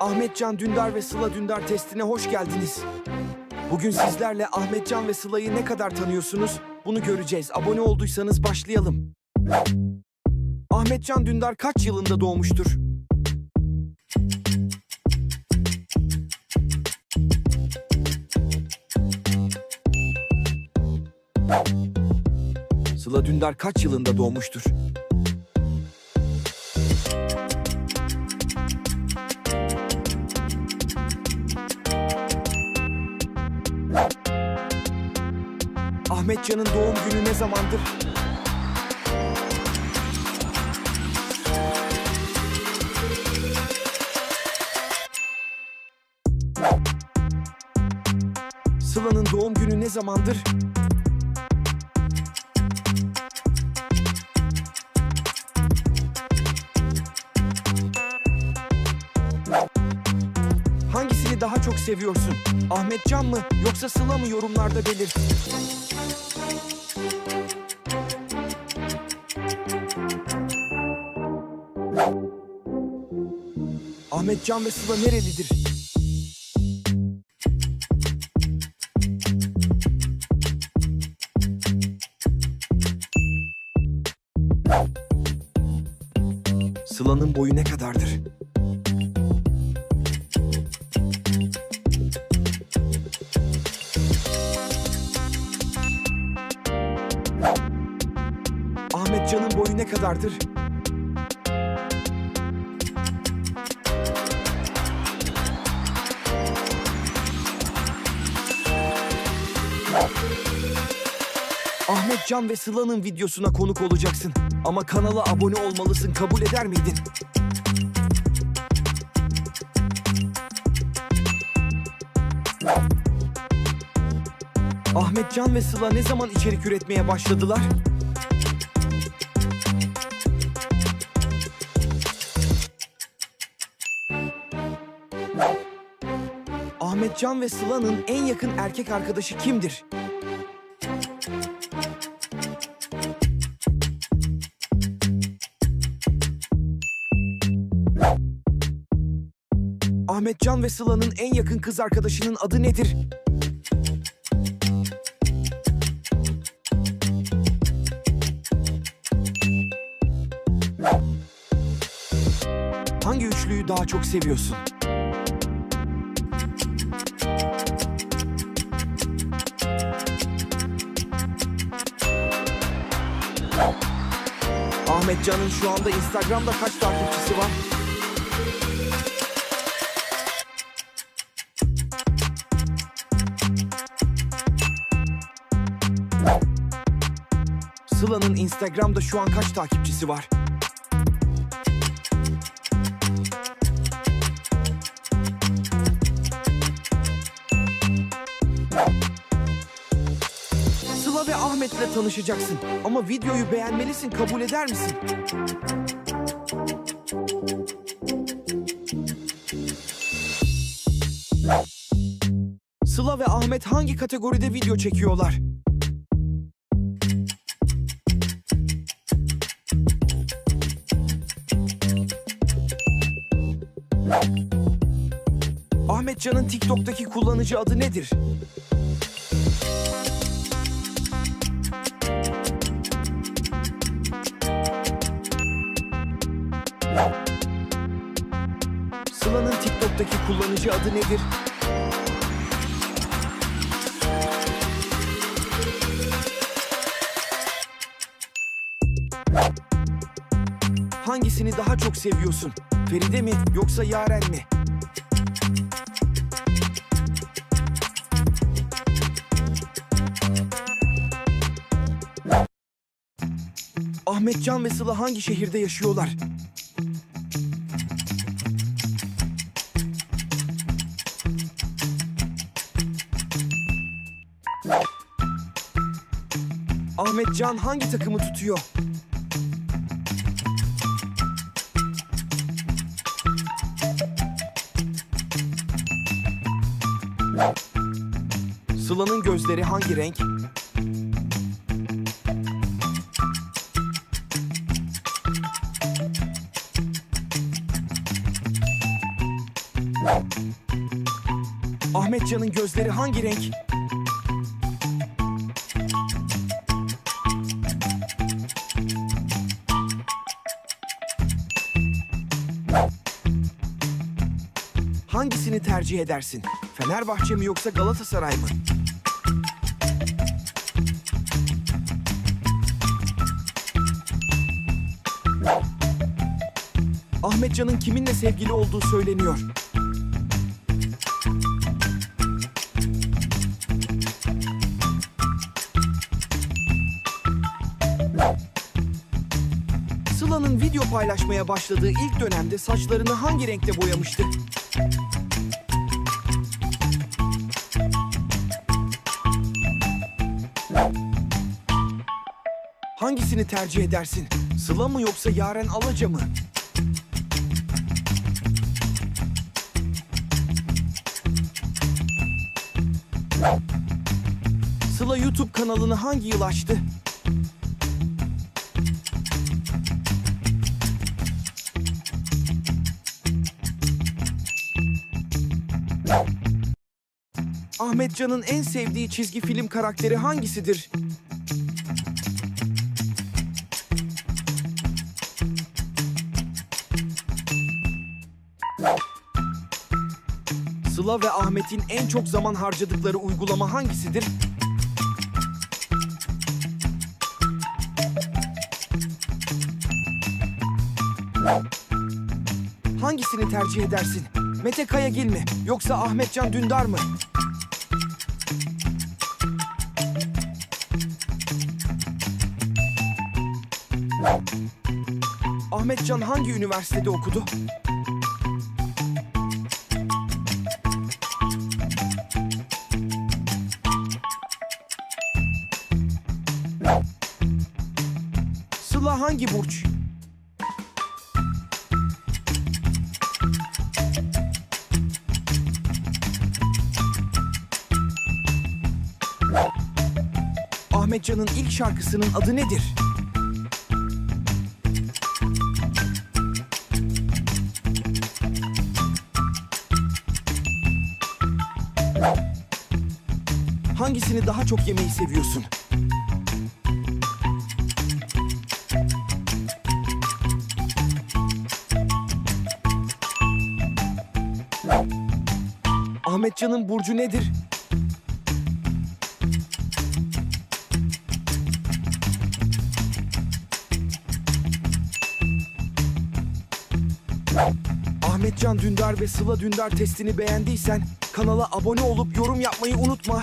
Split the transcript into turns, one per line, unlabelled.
Ahmetcan Dündar ve Sıla Dündar testine hoş geldiniz. Bugün sizlerle Ahmetcan ve Sıla'yı ne kadar tanıyorsunuz bunu göreceğiz. Abone olduysanız başlayalım. Ahmetcan Dündar kaç yılında doğmuştur? Sıla Dündar kaç yılında doğmuştur? Ahmetcan'ın doğum günü ne zamandır? Sıla'nın doğum günü ne zamandır? Hangisini daha çok seviyorsun? Ahmetcan mı yoksa Sıla mı yorumlarda belirt. Ahmetcan ve Sıla nerelidir? Sıla'nın boyu ne kadardır? Ahmetcan'ın boyu ne kadardır? Ahmetcan ve Sıla'nın videosuna konuk olacaksın. Ama kanala abone olmalısın. Kabul eder miydin? Ahmetcan ve Sıla ne zaman içerik üretmeye başladılar? Ahmetcan ve Sıla'nın en yakın erkek arkadaşı kimdir? Ahmetcan ve Sıla'nın en yakın kız arkadaşının adı nedir? Hangi üçlüyü daha çok seviyorsun? Ahmetcan'ın şu anda Instagram'da kaç takipçisi var? Sıla'nın Instagram'da şu an kaç takipçisi var? Sıla ve Ahmet'le tanışacaksın. Ama videoyu beğenmelisin, kabul eder misin? Sıla ve Ahmet hangi kategoride video çekiyorlar? Ahmetcan'ın TikTok'taki kullanıcı adı nedir? Sıla'nın TikTok'taki kullanıcı adı nedir? Hangisini daha çok seviyorsun? Feride mi yoksa Yaren mi? Ahmetcan ve Sıla hangi şehirde yaşıyorlar? Ahmetcan hangi takımı tutuyor? Sıla'nın gözleri hangi renk? Ahmetcan'ın gözleri hangi renk? Hangisini tercih edersin? Fenerbahçe mi yoksa Galatasaray mı? Ahmetcan'ın kiminle sevgili olduğu söyleniyor. Sıla'nın video paylaşmaya başladığı ilk dönemde saçlarını hangi renkte boyamıştı? Hangisini tercih edersin? Sıla mı yoksa Yaren Alaca mı? Sıla YouTube kanalını hangi yıl açtı? Ahmetcan'ın en sevdiği çizgi film karakteri hangisidir? Sıla ve Ahmet'in en çok zaman harcadıkları uygulama hangisidir? Hangisini tercih edersin? Mete Kayagil mi? Yoksa Ahmetcan Dündar mı? Ahmetcan hangi üniversitede okudu? Sıla hangi burç? Ahmetcan'ın ilk şarkısının adı nedir? Hangisini daha çok yemeyi seviyorsun? Ahmetcan'ın burcu nedir? Ahmetcan Dündar ve Sıla Dündar testini beğendiysen kanala abone olup yorum yapmayı unutma.